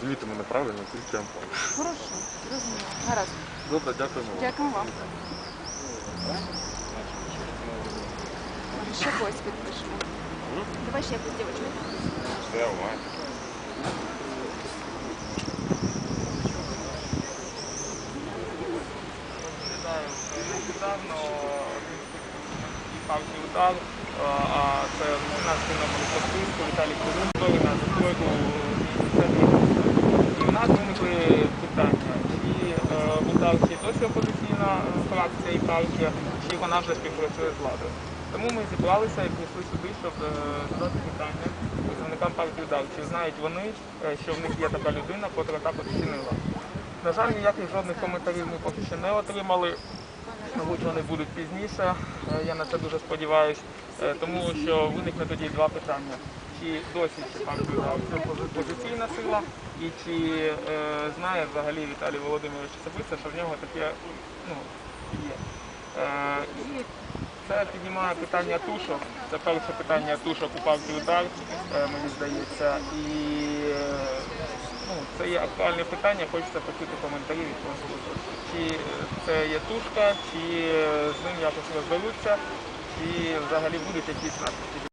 зрозумійте мене правильно, тільки Ампал. Хорошо, зрозуміло. Гаразд. Добре, дякуємо вам. Дякую вам. Може, ще когось підпишемо. Давай ще якусь дівчинку. Давай. Нещодавно удар, а це наш номер списку Віталій Кузенковий на заходу І в нас виникли питання, чи ударці досі опозиційна фракція і партія, чи вона вже співпрацює з владою. Тому ми зібралися і прийшли сюди, щоб е, задати питання представникам партії удар, чи знають вони, е, що в них є така людина, котра так от вчинила. На жаль, ніяких жодних коментарів ми поки що не отримали. Мабуть, вони будуть пізніше. Е, Я на це дуже сподіваюся, тому що виникне тоді два питання. Чи досі це опозиційна сила, і чи е, знає взагалі Віталій Володимирович особисто, що в нього таке ну, є. Е, це піднімає питання тушок. Це перше питання тушок у партії удар, е, мені здається. І е, ну, це є актуальне питання, хочеться почути коментарі від консульства. Чи це є тушка, чи е, з ним якось розберуться, чи взагалі будуть якісь наслідки.